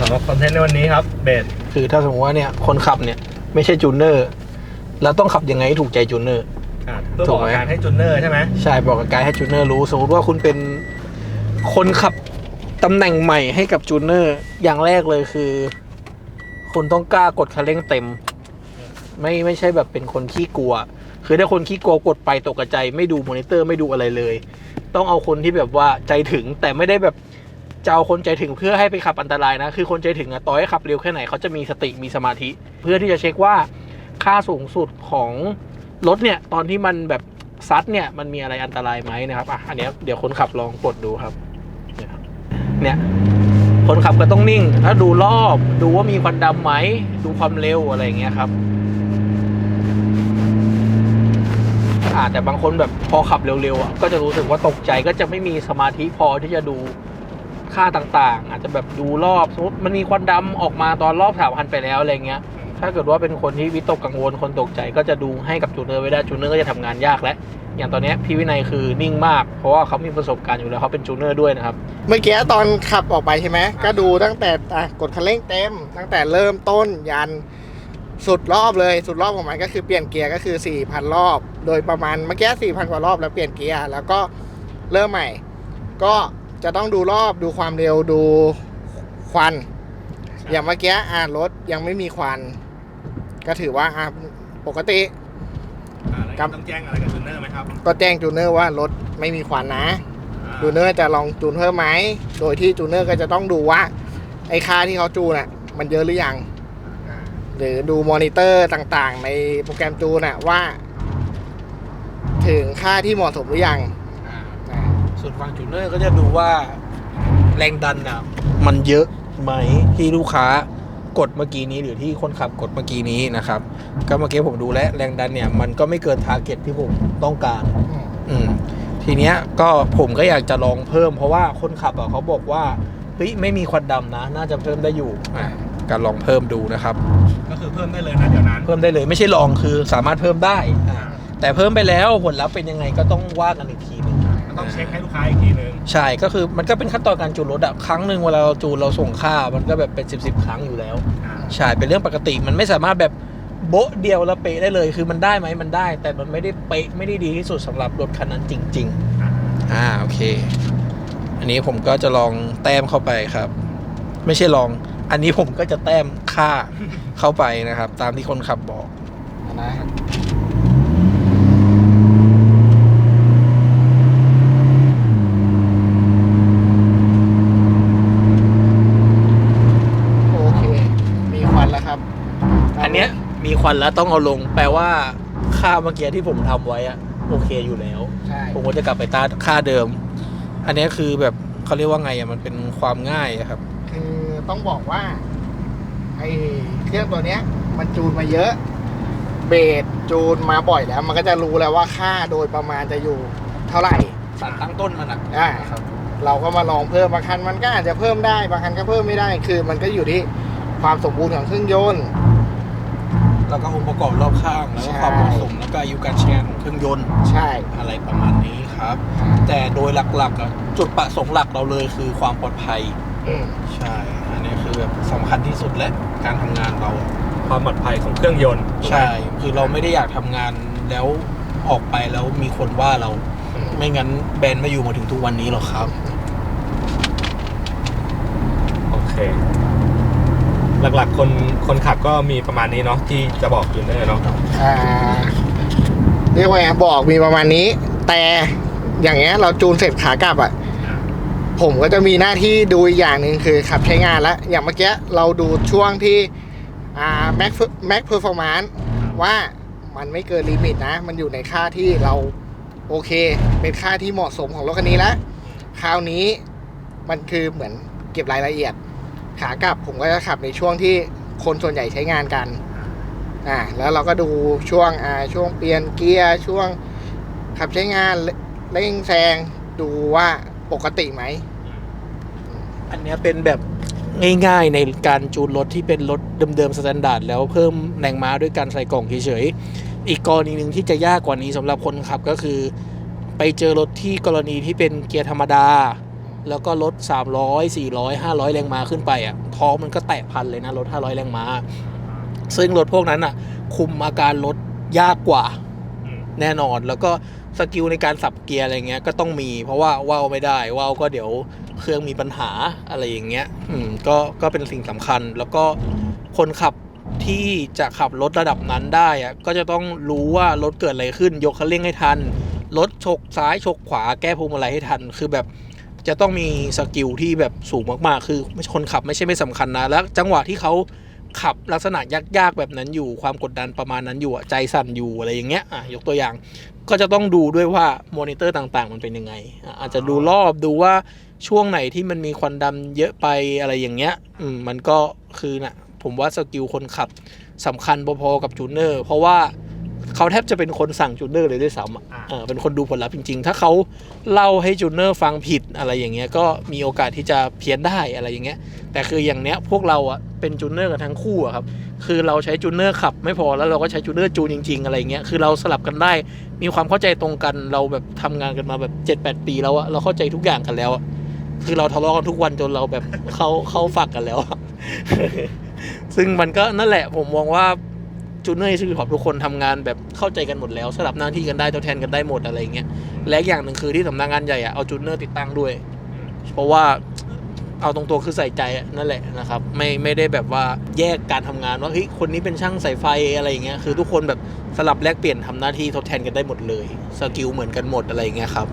สำหรับคอนเทนต์ในวันนี้ครับเบสคือถ้าสมมติว่าเนี่ยคนขับเนี่ยไม่ใช่จูเนอร์แล้วต้องขับยังไงให้ถูกใจจูเนอร์ อะเพื่อถูบอกกไหมการให้จูเนอร์ใช่ไหมใช่บอกกับไกด์ให้จูเนอร์รู้ สมมติว่าคุณเป็นคนขับตำแหน่งใหม่ให้กับจูเนอร์ อย่างแรกเลยคือ คุณต้องกล้ากดคันเร่งเต็ม ไม่ไม่ใช่แบบเป็นคนขี้กลัว คือถ้าคนขี้กลัวกดไปตกกระใจ ไม่ดูมอนิเตอร์ไม่ดูอะไรเลย ต้องเอาคนที่แบบว่าใจถึงแต่ไม่ได้แบบ จะเอาคนใจถึงเพื่อให้ไปขับอันตรายนะ คือคนใจถึงอะต่อให้ขับเร็วแค่ไหนเขาจะมีสติมีสมาธิ เพื่อที่จะเช็คว่าค่าสูงสุดของรถเนี่ยตอนที่มันแบบซัดเนี่ยมันมีอะไรอันตรายไหมนะครับอะอันนี้เดี๋ยวคนขับลองกดดูครับเนี่ยคนขับก็ต้องนิ่ง ถ้าดูรอบดูว่ามีควันดำไหม ดูความเร็วอะไรอย่างเงี้ยครับอาแต่บางคนแบบพอขับเร็วๆก็จะรู้สึกว่าตกใจก็จะไม่มีสมาธิพอที่จะดู ค่าต่างๆ อาจจะแบบดูรอบสมมติมันมีควันดำออกมาตอนรอบสามพันไปแล้วอะไรเงี้ย ถ้าเกิดว่าเป็นคนที่วิตกกังวลคนตกใจก็จะดูให้กับจูเนอร์ไม่ได้จูเนอร์ก็จะทำงานยากและอย่างตอนนี้พี่วินัยคือนิ่งมาก เพราะว่าเขามีประสบการณ์อยู่แล้วเขาเป็นจูเนอร์ด้วยนะครับ เมื่อกี้ตอนขับออกไปใช่ไหมก็ดูตั้งแต่กดคันเร่งเต็ม ตั้งแต่เริ่มต้นยันสุดรอบเลยสุดรอบของมันก็คือเปลี่ยนเกียร์ก็คือ 4,000 รอบ โดยประมาณเมื่อกี้4,000 กว่ารอบแล้วเปลี่ยนเกียร์แล้วก็เริ่มใหม่ ก็ จะต้องดูรอบดูความเร็วดูควัน อย่างเมื่อกี้อ่ารถยังไม่มีควัน ก็ถือว่าอะปกติอ่าแล้วครับต้องแจ้งอะไรกับจูเนอร์ไหมครับ ก็แจ้งจูเนอร์ว่ารถไม่มีควันนะอ่าจูเนอร์จะลองจูนเพิ่มไหม โดยที่จูเนอร์ก็จะต้องดูว่า ไอ้ค่าที่เขาจูนอะ มันเยอะหรือยัง หรือดูมอนิเตอร์ต่างๆ ในโปรแกรมจูนอะว่า ถึงค่าที่เหมาะสมหรือยังอ่า ส่วนฝั่งจูเนอร์ก็จะดูว่าแรงดันอะมันเยอะไหมที่ลูกค้ากดเมื่อกี้นี้หรือที่คนขับกดเมื่อกี้นี้นะครับ ก็เมื่อกี้ผมดูแล้วแรงดันเนี่ยมันก็ไม่เกินทาร์เก็ตที่ผมต้องการอืมอืมทีเนี้ยก็ผมก็อยากจะลองเพิ่มเพราะว่าคนขับอะเขาบอกว่าเฮ้ยไม่มีควันดำนะ น่าจะเพิ่มได้อยู่อะการลองเพิ่มดูนะครับ ก็คือเพิ่มได้เลยนะเดี๋ยวนั้น เพิ่มได้เลยไม่ใช่ลองคือสามารถเพิ่มได้อ่าแต่เพิ่มไปแล้วผลลัพธ์เป็นยังไงก็ต้องว่ากันอีกทีหนึงก็ ต้องเช็คให้ลูกค้าอีกทีนึงใช่ก็คือมันก็เป็นขั้นตอนการจูนรถอะครั้งหนึ่งเวลาเราจูนเราส่งค่า มันก็แบบเป็นสิบสิบครั้งอยู่แล้ว อ่าใช่เป็นเรื่องปกติมันไม่สามารถแบบโบ๊ะเดียวแล้วเป๊ะได้เลย คือมันได้ไหมมันได้ แต่มันไม่ได้เป๊ะไม่ได้ดีที่สุดสำหรับรถคันนั้นจริงๆอ่าอ่าโอเค อันนี้ผมก็จะลองแต้มเข้าไปครับ ไม่ใช่ลอง อันนี้ผมก็จะแต้มค่าเข้าไปนะครับ ตามที่คนขับบอกนะโอเค มีควันแล้วครับ อันเนี้ย มีควันแล้วต้องเอาลง แปลว่าค่าเมื่อกี้ที่ผมทำไว้อะโอเคอยู่แล้ว ใช่ผมก็จะกลับไปตาค่าเดิม อันเนี้ยคือแบบเขาเรียกว่าไงอะมันเป็นความง่ายอะครับ คือต้องบอกว่า ไอ้เครื่องตัวเนี้ย มันจูนมาเยอะ เบสจูนมาบ่อยแล้ว มันก็จะรู้แล้วว่าค่าโดยประมาณจะอยู่เท่าไหร่ สารตั้งต้นมันอะอ่าเราก็มาลองเพิ่มบางคันมันก็อาจจะเพิ่มได้บางคันก็เพิ่มไม่ได้ คือมันก็อยู่ที่ความสมบูรณ์ของเครื่องยนต์ แล้วก็องค์ประกอบรอบข้าง แล้วก็ใช่ความเหมาะสมแล้วก็อายุการใช้งานของเครื่องยนต์ใช่ อะไรประมาณนี้ครับ แต่โดยหลักๆอะจุดประสงค์หลักเราเลยคือความปลอดภัยอืมใช่ อันนี้คือแบบสำคัญที่สุดและการทำงานเราอะความปลอดภัยของเครื่องยนต์ใช่ คือเราไม่ได้อยากทำงานแล้วออกไปแล้วมีคนว่าเรา ไม่งั้นแบรนด์ไม่อยู่มาถึงทุกวันนี้หรอกครับ โอเค หลักๆ คนคนขับก็มีประมาณนี้เนาะที่จะบอกจูเนอร์เนาะอ่าเรียกว่าไงบอกมีประมาณนี้ แต่อย่างเงี้ยเราจูนเสร็จขากลับอะ ผมก็จะมีหน้าที่ดูอีกอย่างหนึ่งคือขับใช้งานแล้ว อย่างเมื่อกี้เราดูช่วงที่อ่าแม็กแม็กเพอร์ฟอร์มานว่ามันไม่เกินลิมิตนะ มันอยู่ในค่าที่เราโอเค เป็นค่าที่เหมาะสมของรถคันนี้แล้วคราวนี้มันคือเหมือนเก็บรายละเอียด ขากลับผมก็จะขับในช่วงที่คนส่วนใหญ่ใช้งานกันอ่าแล้วเราก็ดูช่วงอ่าช่วงเปลี่ยนเกียร์ช่วงขับใช้งานเร่งแซงดูว่าปกติไหม อันเนี้ยเป็นแบบง่ายๆในการจูนรถที่เป็นรถเดิมๆสแตนดาร์ดแล้วเพิ่มแรงม้าด้วยการใส่กล่องเฉยๆ อีกกรณีหนึ่งที่จะยากกว่านี้สำหรับคนขับก็คือ ไปเจอรถที่กรณีที่เป็นเกียร์ธรรมดา แล้วก็รถ 300 400 500 แรงม้าขึ้นไปอะท้องมันก็แตะพันเลยนะรถ 500 แรงม้า ซึ่งรถพวกนั้นอะ คุมอาการรถยากกว่าอืมแน่นอนแล้วก็สกิลในการสับเกียร์อะไรเงี้ยก็ต้องมีเพราะว่าว่าวไม่ได้ว่าวก็เดี๋ยวเครื่องมีปัญหาอะไรอย่างเงี้ย อืมก็ก็เป็นสิ่งสำคัญ แล้วก็คนขับที่จะขับรถระดับนั้นได้อะก็จะต้องรู้ว่ารถเกิดอะไรขึ้น ยกคันเร่งให้ทันรถฉกซ้ายฉกขวาแก้พวงมาลัยให้ทัน คือแบบ จะต้องมีสกิลที่แบบสูงมากๆ คือคนขับไม่ใช่ไม่สำคัญนะ แล้วจังหวะที่เขาขับลักษณะยากๆแบบนั้นอยู่ความกดดันประมาณนั้นอยู่ใจสั่นอยู่อะไรอย่างเงี้ยอะยกตัวอย่าง ก็จะต้องดูด้วยว่ามอนิเตอร์ต่างๆ มันเป็นยังไงอะอาจจะดูรอบดูว่าช่วงไหนที่มันมีควันดำเยอะไปอะไรอย่างเงี้ยอืมมันก็คือนะผมว่าสกิลคนขับสำคัญพอๆกับจูเนอร์เพราะว่า เขาแทบจะเป็นคนสั่งจูเนอร์เลยด้วยซ้ำอะอ่าเออเป็นคนดูผลลัพธ์จริง ๆ ถ้าเขาเล่าให้จูเนอร์ฟังผิดอะไรอย่างเงี้ยก็มีโอกาสที่จะเพี้ยนได้อะไรอย่างเงี้ย แต่คืออย่างเนี้ยพวกเราอะเป็นจูเนอร์กันทั้งคู่อะครับ คือเราใช้จูเนอร์ขับไม่พอแล้วเราก็ใช้จูเนอร์จูนจริง ๆ อะไรเงี้ย คือเราสลับกันได้ มีความเข้าใจตรงกัน เราแบบทำงานกันมาแบบ7จแปีแล้วอะเราเข้าใจทุกอย่างกันแล้วอะคือเราทะเลาะกันทุกวันจนเราแบบเข้าเข้าฝักกันแล้วอะซึ่งมันก็นั่นแหละผมมองว่า จูเนอร์ชื่อขอบทุกคนทำงานแบบเข้าใจกันหมดแล้วสลับหน้าที่กันได้ตัวแทนกันได้หมดอะไรเงี้ยและอีกอย่างหนึ่งคือที่สำนักงานใหญ่อะเอาจูเนอร์ติดตั้งด้วย เพราะว่าเอาตรงตัวคือใส่ใจนั่นแหละนะครับ ไม่ไม่ได้แบบว่าแยกการทำงานว่าเฮ้ยคนนี้เป็นช่างสายไฟอะไรอย่างเงี้ยคือทุกคนแบบสลับแลกเปลี่ยนทำหน้าที่ทดแทนกันได้หมดเลยสกิลเหมือนกันหมดอะไรอย่างเงี้ยครับ